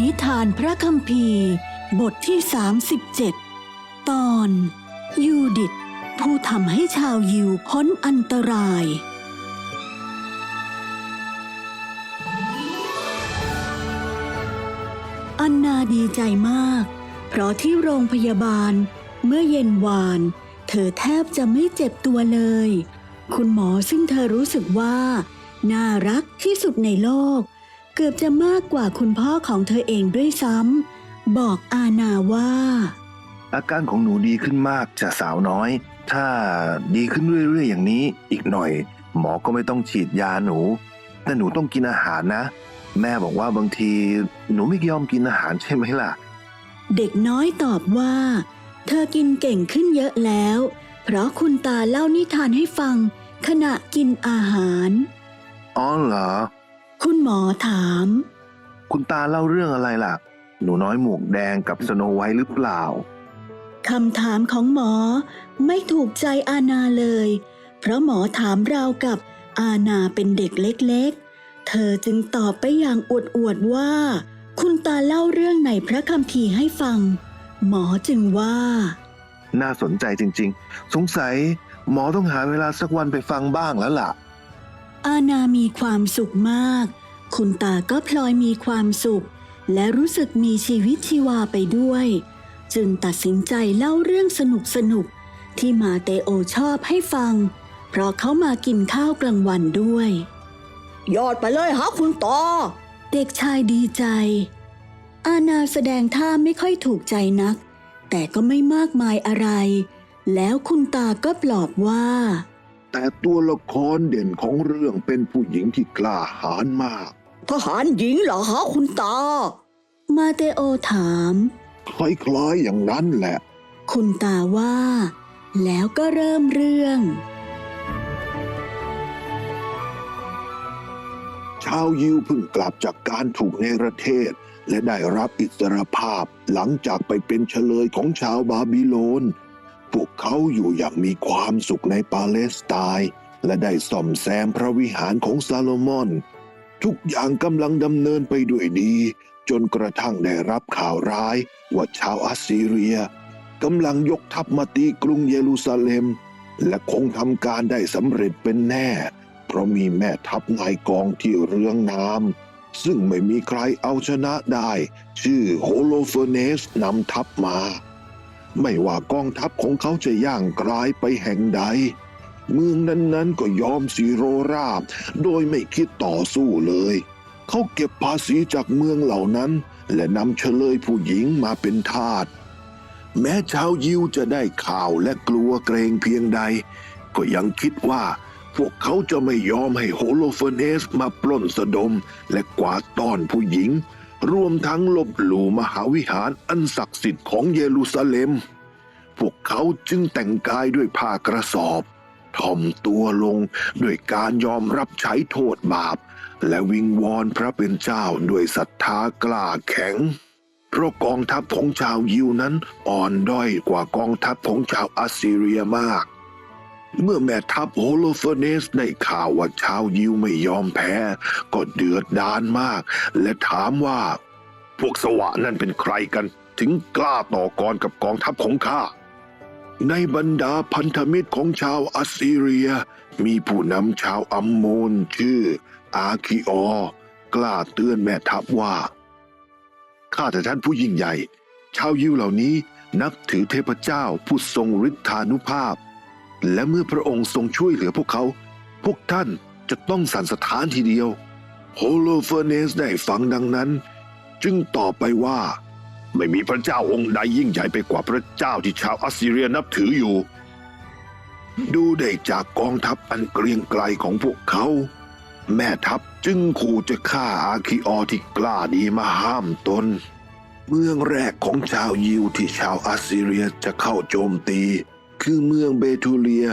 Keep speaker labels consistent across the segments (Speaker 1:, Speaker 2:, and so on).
Speaker 1: นิทานพระคัมภีร์ บทที่ 37 ตอน ยูดิตผู้ทำให้ชาวยิวพ้นอันตราย อันนาดีใจมาก เพราะที่โรงพยาบาล เมื่อเย็นวาน เธอแทบจะไม่เจ็บตัวเลย คุณหมอซึ่งเธอรู้สึกว่า น่ารักที่สุดในโลก เกือบจะมากกว่าคุณพ่อของเธอเองด้วยซ้ำบอกอาณาว่า
Speaker 2: อาการของหนูดีขึ้นมากจากสาวน้อย ถ้าดีขึ้นเรื่อยๆอย่างนี้ อีกหน่อย หมอก็ไม่ต้องฉีดยาหนู แต่หนูต้องกินอาหารนะ แม่บอกว่าบางทีหนูไม่ยอมกินอาหารใช่ไหมล่ะ
Speaker 1: เด็กน้อยตอบว่า เธอกินเก่งขึ้นเยอะแล้ว เพราะคุณตาเล่านิทานให้ฟัง ขณะกินอาหาร
Speaker 2: อ๋อเหรอ
Speaker 1: คุณหมอถาม
Speaker 2: คุณตาเล่าเรื่องอะไรล่ะ หนูน้อยหมวกแดงกับสโนไวท์หรือเปล่า
Speaker 1: คำถามของหมอไม่ถูกใจอาณาเลย เพราะหมอถามราวกับอาณาเป็นเด็กเล็กๆ เธอจึงตอบไปอย่างอวดอวดๆว่า คุณตาเล่าเรื่องในพระคัมภีร์ให้ฟัง หมอจึงว่า
Speaker 2: น่าสนใจจริง ๆ สงสัย หมอต้องหาเวลาสักวันไปฟังบ้างแล้วล่ะ
Speaker 1: อาณามีความสุขมาก คุณตาก็พลอยมีความสุข และรู้สึกมีชีวิตชีวาไปด้วย จึงตัดสินใจเล่าเรื่องสนุกสนุกๆที่มาเตโอชอบให้ฟัง เพราะเขามากินข้าวกลางวันด้วย ยอดไปเลยฮะคุณตาเด็กชายดีใจ อาณาแสดงท่าไม่ค่อยถูกใจนัก แต่ก็ไม่มากมายอะไร แล้วคุณตาก็ปลอบว่า
Speaker 3: แต่ตัวละครเด่นของเรื่องเป็นผู้หญิงที่กล้าหาญมาก
Speaker 1: ทหารหญิงเหรอคะคุณตา มาเตโอถาม
Speaker 3: คล้ายๆอย่างนั้นแหละ
Speaker 1: คุณตาว่า แล้วก็เริ่มเรื่อง
Speaker 3: ชาวยิวเพิ่งกลับจากการถูกเนรเทศ และได้รับอิสรภาพหลังจากไปเป็นเฉลยของชาวบาบิโลน พวกเขาอยู่อย่างมีความสุขในปาเลสไตน์และได้ซ่อมแซมพระวิหารของซาโลมอน ทุกอย่างกำลังดำเนินไปด้วยดี จนกระทั่งได้รับข่าวร้ายว่าชาวอัสซีเรียกำลังยกทัพมาตีกรุงเยรูซาเล็ม และคงทำการได้สำเร็จเป็นแน่ เพราะมีแม่ทัพนายกองที่เรืองนามซึ่งไม่มีใครเอาชนะได้ ชื่อโฮโลเฟเนสนำทัพมา ไม่ว่ากองทัพของเขาจะย่างกลายไปแห่งใด เมืองนั้นๆก็ยอมสีโรราบ โดยไม่คิดต่อสู้เลย เขาเก็บภาษีจากเมืองเหล่านั้น และนำเฉลยผู้หญิงมาเป็นทาสแม้ชาวยิวจะได้ข่าวและกลัวเกรงเพียงใด ก็ยังคิดว่าพวกเขาจะไม่ยอมให้โฮโลเฟเนสมาปล้นสะดมและกวาดต้อนผู้หญิง รวมทั้งลบหลู่มหาวิหารอันศักดิ์สิทธิ์ของเยรูซาเล็ม พวกเขาจึงแต่งกายด้วยผ้ากระสอบถ่อมตัวลงด้วยการยอมรับใช้โทษบาป และวิงวอนพระเป็นเจ้าด้วยศรัทธากล้าแข็ง เพราะกองทัพของชาวยิวนั้นอ่อนด้อยกว่ากองทัพของชาวอัสซีเรียมาก เมื่อแม่ทัพโฮโลเฟเนสได้ข่าวว่าชาวยิวไม่ยอมแพ้ ก็เดือดดานมาก และถามว่า พวกสวะนั่นเป็นใครกัน ถึงกล้าต่อกรกับกองทัพของข้า ในบรรดาพันธมิตรของชาวอัสซีเรีย มีผู้นำชาวอัมโมนชื่อ อาคิออกล้าเตือนแม่ทัพว่าข้าแต่ท่านผู้ยิ่งใหญ่ ชาวยิวเหล่านี้นับถือเทพเจ้าผู้ทรงฤทธานุภาพ และเมื่อพระองค์ทรงช่วยเหลือพวกเขา พวกท่านจะต้องสั่นสถานทีเดียว โฮโลเฟอร์เนสได้ฟังดังนั้น จึงตอบไปว่า ไม่มีพระเจ้าองค์ใดยิ่งใหญ่ไปกว่าพระเจ้าที่ชาวอัสซีเรียนับถืออยู่ ดูได้จากกองทัพอันเกรียงไกรของพวกเขา แม่ทัพจึงขู่จะฆ่าอาคิออที่กล้าดีมาห้ามตน เมืองแรกของชาวยิวที่ชาวอัสซีเรียจะเข้าโจมตี คือเมืองเบทูเลีย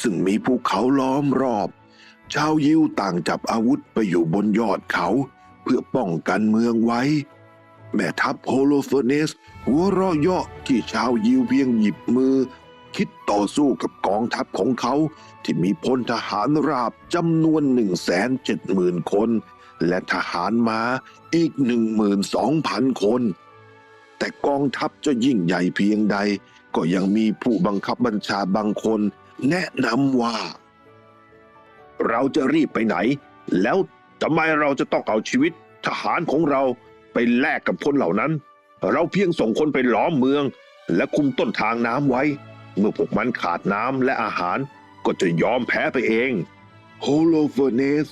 Speaker 3: ซึ่งมีภูเขาล้อมรอบ ชาวยิวต่างจับอาวุธไปอยู่บนยอดเขา เพื่อป้องกันเมืองไว้ แม่ทัพโฮโลเฟเนส หัวเราะเยาะที่ชาวยิวเพียงหยิบมือ คิดต่อสู้กับกองทัพของเขาที่มีพลทหารราบจำนวนหนึ่งแสนเจ็ดหมื่นคน และทหารม้าอีก 12,000 คน แต่กองทัพจะยิ่งใหญ่เพียงใด ก็ยังมีผู้บังคับบัญชาบางคน แนะนำว่า เราจะรีบไปไหน แล้วทำไมเราจะต้องเอาชีวิตทหารของเราไปแลกกับคนเหล่านั้น เราเพียงส่งคนไปล้อมเมือง และคุมต้นทางน้ำไว้ เมื่อพวกมันขาดน้ำและอาหารก็จะยอมแพ้ไปเอง โฮโลเฟเนส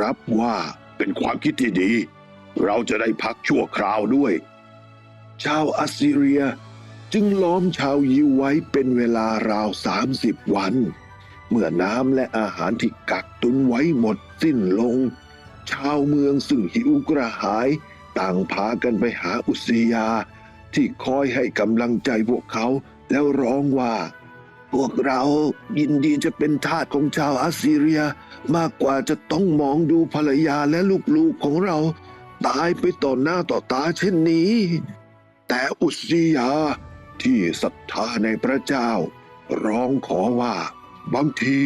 Speaker 3: รับว่าเป็นความคิดที่ดี เราจะได้พักชั่วคราวด้วย ชาวอัสซีเรีย จึงล้อมชาวยิวไว้เป็นเวลาราวสามสิบวัน เมื่อน้ำและอาหารที่กักตุนไว้หมดสิ้นลง ชาวเมืองซึ่งหิวกระหาย ต่างพากันไปหาอุสยา ที่คอยให้กำลังใจพวกเขาแล้วร้องว่า พวกเรายินดีจะเป็นทาสของชาวอัสซีเรีย มากกว่าจะต้องมองดูภรรยาและลูกๆของเรา ตายไปต่อหน้าต่อตาเช่นนี้ แต่อุสยา ที่ศรัทธาในพระเจ้า ร้องขอว่า บางที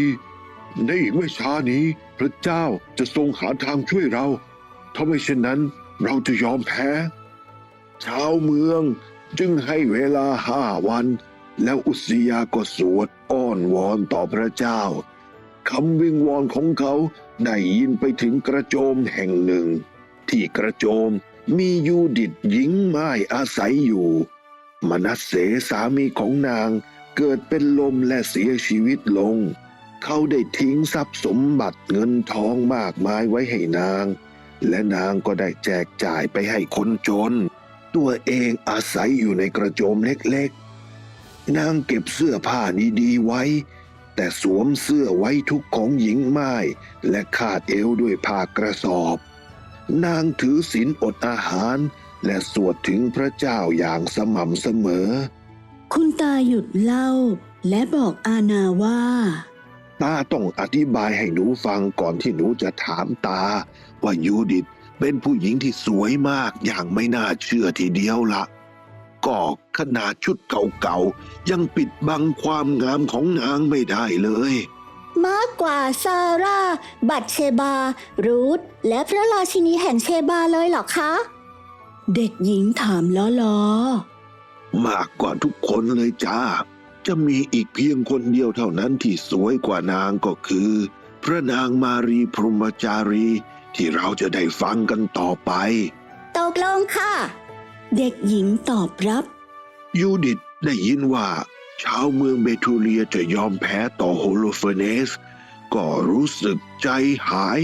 Speaker 3: ในอีกไม่ช้านี้พระเจ้าจะทรงหาทางช่วยเรา ถ้าไม่เช่นนั้นเราจะยอมแพ้ ชาวเมืองจึงให้เวลาห้าวัน แล้วอุสยาก็สวดอ้อนวอนต่อพระเจ้าคำวิงวอนของเขาได้ยินไปถึงกระโจมแห่งหนึ่ง ที่กระโจมมียูดิตหญิงไม้อาศัยอยู่ มนัสเสสามีของนางเกิดเป็นลมและเสียชีวิตลง เขาได้ทิ้งทรัพย์สมบัติเงินทองมากมายไว้ให้นาง และนางก็ได้แจกจ่ายไปให้คนจน ตัวเองอาศัยอยู่ในกระโจมเล็กๆ นางเก็บเสื้อผ้าดีๆไว้ แต่สวมเสื้อไว้ทุกของหญิงไม้และคาดเอวด้วยผ้ากระสอบ นางถือศีลอดอาหาร และสวดถึงพระเจ้าอย่างสม่ำเสมอ
Speaker 1: คุณตาหยุดเล่า และบอกอาณาว่า
Speaker 3: ตาต้องอธิบายให้หนูฟังก่อนที่หนูจะถามตา ว่ายูดิตเป็นผู้หญิงที่สวยมากอย่างไม่น่าเชื่อทีเดียวละก็ขนาดชุดเก่าๆ ยังปิดบังความงามของนางไม่ได้เลย
Speaker 4: มากกว่าซาร่า บัตเชบา รูธและพระราชินีแห่งเชบาเลยเหรอคะ
Speaker 1: เด็กหญิงถามล้อล้อ
Speaker 3: มากกว่าทุกคนเลยจ้า จะมีอีกเพียงคนเดียวเท่านั้นที่สวยกว่านางก็คือ พระนางมารีพรหมจารี ที่เราจะได้ฟังกันต่อไป
Speaker 4: ตกลงค่ะ
Speaker 1: เด็กหญิงตอบรับ
Speaker 3: ยูดิตได้ยินว่า ชาวเมืองเบทูเลียจะยอมแพ้ต่อโฮโลเฟเนส ก็รู้สึกใจหาย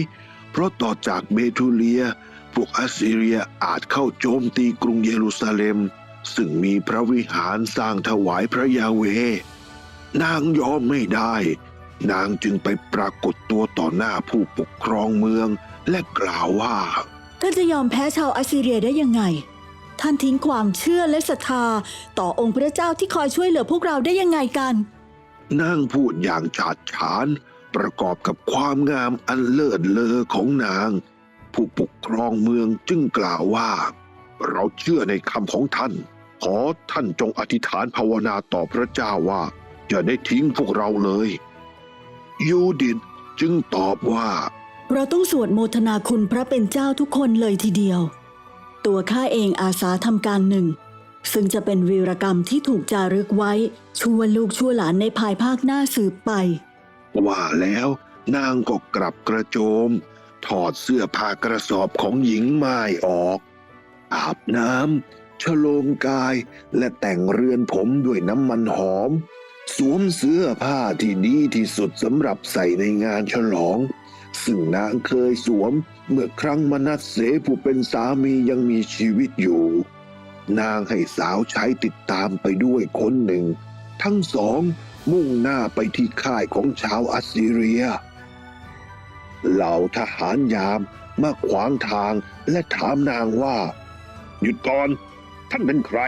Speaker 3: เพราะต่อจากเบทูเลีย พวกอัสซีเรียอาจเข้าโจมตีกรุงเยรูซาเล็ม ซึ่งมีพระวิหารสร้างถวายพระยาเวห์นางยอมไม่ได้ นางจึงไปปรากฏตัวต่อหน้าผู้ปกครองเมืองและกล่าวว่า
Speaker 1: ท่านจะยอมแพ้ชาวอัสซีเรียได้ยังไง ท่านทิ้งความเชื่อและศรัทธาต่อองค์พระเจ้าที่คอยช่วยเหลือพวกเราได้ยังไงกัน
Speaker 3: นางพูดอย่างฉาดฉาน ประกอบกับความงามอันเลิศเลอของนาง ผู้ปกครองเมืองจึงกล่าวว่า เราเชื่อในคำของท่าน ขอท่านจงอธิษฐานภาวนาต่อพระเจ้าว่าอย่าได้ทิ้งพวกเราเลย ยูดิตจึงตอบว่า
Speaker 1: เราต้องสวดโมทนาคุณพระเป็นเจ้าทุกคนเลยทีเดียว ตัวข้าเองอาสาทำการหนึ่ง ซึ่งจะเป็นวีรกรรมที่ถูกจารึกไว้ชั่วลูกชั่วหลานในภายภาคหน้าสืบไป
Speaker 3: ว่าแล้วนางก็กลับกระโจม ถอดเสื้อผ้ากระสอบของหญิงไม้ออก อาบน้ำชโลมกายและแต่งเรือนผมด้วยน้ำมันหอม สวมเสื้อผ้าที่ดีที่สุดสำหรับใส่ในงานฉลอง ซึ่งนางเคยสวมเมื่อครั้งมนัสเสผู้เป็นสามียังมีชีวิตอยู่ นางให้สาวใช้ติดตามไปด้วยคนหนึ่ง ทั้งสองมุ่งหน้าไปที่ค่ายของชาวอัสซีเรีย เหล่าทหารยามมาขวางทางและถามนางว่า หยุดก่อน ท่านเป็นใคร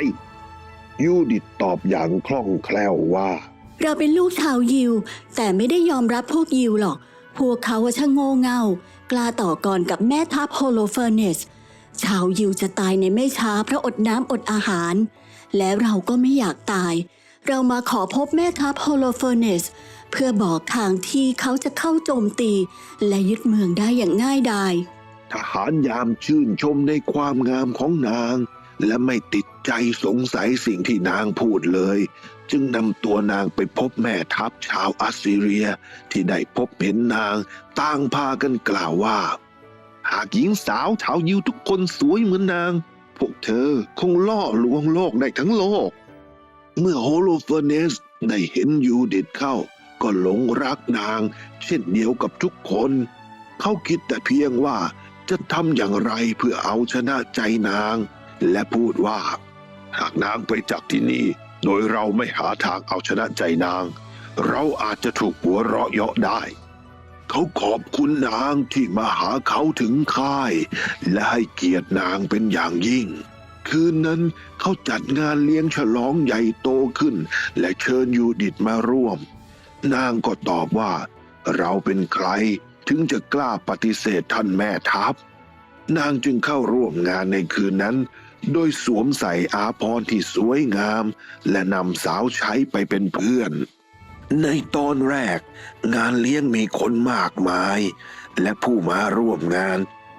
Speaker 3: ยูดิตตอบอย่างคล่องแคล่วว่า
Speaker 1: เราเป็นลูกชาวยิว แต่ไม่ได้ยอมรับพวกยิวหรอก พวกเขาว่าช่างโง่เง่า กล้าต่อกรกับแม่ทัพโฮโลเฟอร์เนส ชาวยิวจะตายในไม่ช้าเพราะอดน้ำอดอาหาร และเราก็ไม่อยากตาย เรามาขอพบแม่ทัพโฮโลเฟอร์เนส เพื่อบอกทางที่เขาจะเข้าโจมตี และยึดเมืองได้อย่างง่ายดาย
Speaker 3: ทหารยามชื่นชมในความงามของนาง และไม่ติดใจสงสัยสิ่งที่นางพูดเลย จึงนำตัวนางไปพบแม่ทัพชาวอัสซีเรีย ที่ได้พบเห็นนางต่างพากันกล่าวว่า หากหญิงสาวชาวยิวทุกคนสวยเหมือนนาง พวกเธอคงล่อลวงโลกได้ทั้งโลก เมื่อโฮโลเฟเนสได้เห็นยูดิตเข้า ก็หลงรักนาง เช่นเดียวกับทุกคน เขาคิดแต่เพียงว่าจะทำอย่างไรเพื่อเอาชนะใจนาง และพูดว่า หากนางไปจากที่นี่ โดยเราไม่หาทางเอาชนะใจนาง เราอาจจะถูกหัวเราะเยาะได้ เขาขอบคุณนางที่มาหาเขาถึงค่าย และให้เกียรตินางเป็นอย่างยิ่งคืนนั้นเขาจัดงานเลี้ยงฉลองใหญ่โตขึ้น และเชิญยูดิตมาร่วม นางก็ตอบว่า เราเป็นใครถึงจะกล้าปฏิเสธท่านแม่ทัพ นางจึงเข้าร่วมงานในคืนนั้น โดยสวมใส่อาภรที่สวยงาม และนำสาวใช้ไปเป็นเพื่อน ในตอนแรก งานเลี้ยงมีคนมากมาย และผู้มาร่วมงาน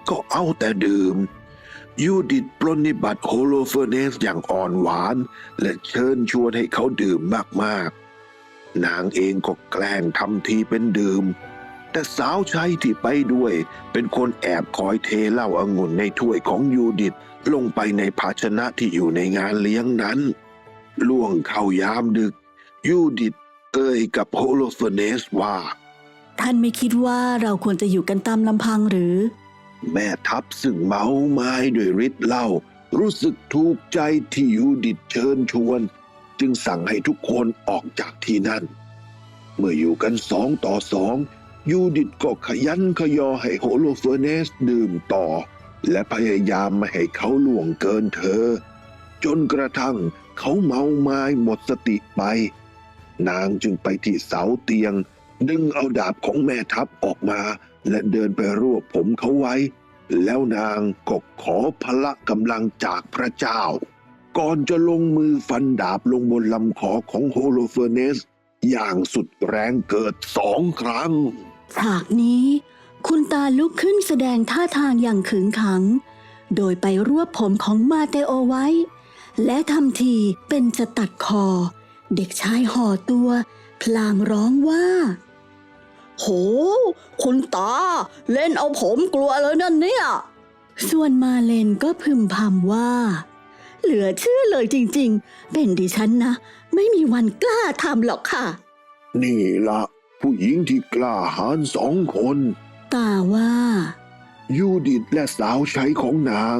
Speaker 3: ก็เอาแต่ดื่มยูดิตปรนนิบัติโฮโลเฟเนสอย่างอ่อนหวาน และเชิญชวนให้เขาดื่มมากๆ นางเองก็แกล้งทำทีเป็นดื่ม แต่สาวใช้ที่ไปด้วย เป็นคนแอบคอยเทเหล้าอางุ่นในถ้วยของยูดิตลงไปในภาชนะที่อยู่ในงานเลี้ยงนั้น ล่วงเข้ายามดึก ยูดิตเอ่ยกับโฮโลเฟอร์เนสว่า
Speaker 1: ท่านไม่คิดว่าเราควรจะอยู่กันตามลำพังหรือ
Speaker 3: แม่ทัพซึ่งเมาไม้ด้วยฤทธิ์เหล้ารู้สึกถูกใจที่ยูดิตเชิญชวน จึงสั่งให้ทุกคนออกจากที่นั่น เมื่ออยู่กันสองต่อสองยูดิตก็ขยันขยอให้โฮโลเฟอร์เนสดื่มต่อ และพยายามไม่ให้เขาล่วงเกินเธอ จนกระทั่งเขาเมาไม้หมดสติไป นางจึงไปที่เสาเตียง ดึงเอาดาบของแม่ทัพออกมา และเดินไปรวบผมเขาไว้ แล้วนางก็ขอพละกำลังจากพระเจ้า ก่อนจะลงมือฟันดาบลงบนลำคอของโฮโลเฟอร์เนส อย่างสุดแรงเกิดสองครั้ง
Speaker 1: ฉากนี้ คุณตาลุกขึ้นแสดงท่าทางอย่างขึงขัง โดยไปรวบผมของมาเตโอไว้ และทำทีเป็นจะตัดคอ เด็กชายห่อตัว พลางร้องว่า โห คุณตา เล่นเอาผมกลัวเลยนั่นเนี่ย ส่วนมาเลนก็พึมพำว่า เหลือเชื่อเลยจริงๆ เป็นดิฉันนะ ไม่มีวันกล้าทำหรอกค่ะ
Speaker 3: นี่ละผู้หญิงที่กล้าหาญสองคน
Speaker 1: ตาว่า
Speaker 3: ยูดิตและสาวใช้ของนาง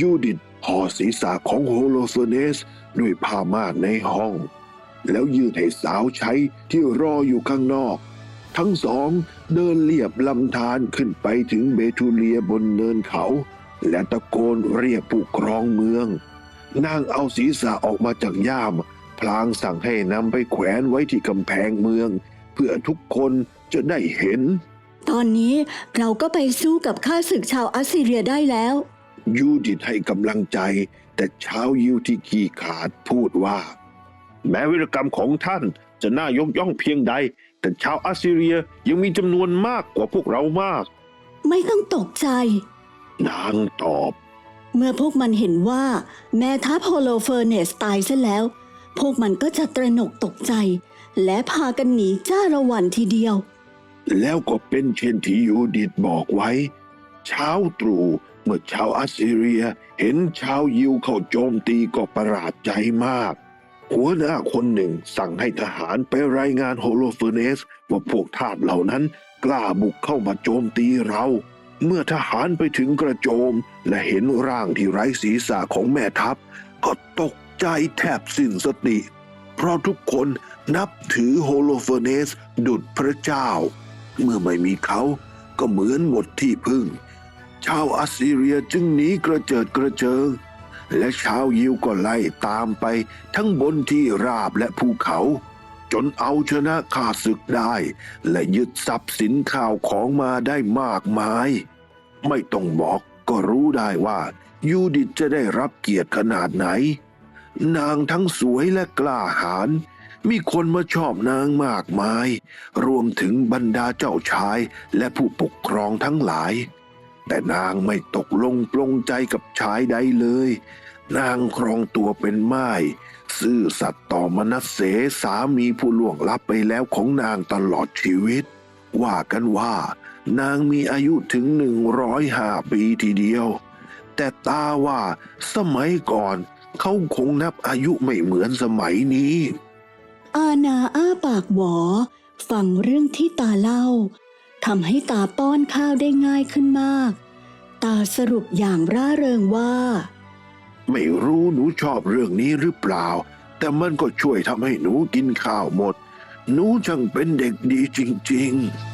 Speaker 3: ยูดิตห่อศีรษะของโฮโลเฟอร์เนสด้วยผ้าม่านในห้อง แล้วยื่นให้สาวใช้ที่รออยู่ข้างนอก ทั้งสองเดินเลียบลำธารขึ้นไปถึงเบทูเลียบนเนินเขา และตะโกนเรียกผู้ครองเมือง นางเอาศีรษะออกมาจากย่าม พลางสั่งให้นำไปแขวนไว้ที่กำแพงเมือง เพื่อทุกคนจะได้เห็น
Speaker 1: ตอนนี้เราก็ไปสู้กับข้าศึกชาวอัสซีเรียได้แล้ว
Speaker 3: ยูดิตให้กำลังใจ แต่ชาวยิวที่ขี้ขาดพูดว่า แม้วิรกรรมของท่านจะน่ายกย่องเพียงใด แต่ชาวอัสซีเรียยังมีจำนวนมากกว่าพวกเรามาก
Speaker 1: ไม่ต้องตกใจ
Speaker 3: นางตอบ
Speaker 1: เมื่อพวกมันเห็นว่าแม่ทัพโฮโลเฟอร์เนสตายซะแล้ว พวกมันก็จะตระหนกตกใจ และพากันหนีจ้าละวันทีเดียว
Speaker 3: แล้วก็เป็นเช่นที่ยูดิตบอกไว้ เช้าตรู่เมื่อชาวอัสซีเรียเห็นชาวยิวเข้าโจมตีก็ประหลาดใจมาก หัวหน้าคนหนึ่งสั่งให้ทหารไปรายงานโฮโลเฟอร์เนส ว่าพวกทาสเหล่านั้นกล้าบุกเข้ามาโจมตีเรา เมื่อทหารไปถึงกระโจม และเห็นร่างที่ไร้ศีรษะของแม่ทัพ ก็ตกใจแทบสิ้นสติ เพราะทุกคนนับถือโฮโลเฟเนสดุจพระเจ้า เมื่อไม่มีเขาก็เหมือนหมดที่พึ่ง ชาวอัสซีเรียจึงหนีกระเจิดกระเจิง และชาวยิวก็ไล่ตามไปทั้งบนที่ราบและภูเขา จนเอาชนะข้าศึกได้ และยึดทรัพย์สินข่าวของมาได้มากมาย ไม่ต้องบอกก็รู้ได้ว่ายูดิตจะได้รับเกียรติขนาดไหน นางทั้งสวยและกล้าหาญมีคนมาชอบนางมากมาย รวมถึงบรรดาเจ้าชายและผู้ปกครองทั้งหลาย แต่นางไม่ตกลงปลงใจกับชายใดเลย นางครองตัวเป็นไม้ซื่อสัตย์ต่อมนัสเสสามีผู้ล่วงลับไปแล้วของนางตลอดชีวิต ว่ากันว่า นางมีอายุถึงหนึ่งร้อยห้าปีทีเดียว แต่ตาว่าสมัยก่อนเขาคงนับอายุไม่เหมือนสมัยนี้
Speaker 1: อาณาอ้าปากหวอ ฟังเรื่องที่ตาเล่าทำให้ตาป้อนข้าวได้ง่ายขึ้นมาก ตาสรุปอย่างร่าเริงว่า
Speaker 3: ไม่รู้หนูชอบเรื่องนี้หรือเปล่า แต่มันก็ช่วยทำให้หนูกินข้าวหมด หนูช่างเป็นเด็กดีจริง ๆ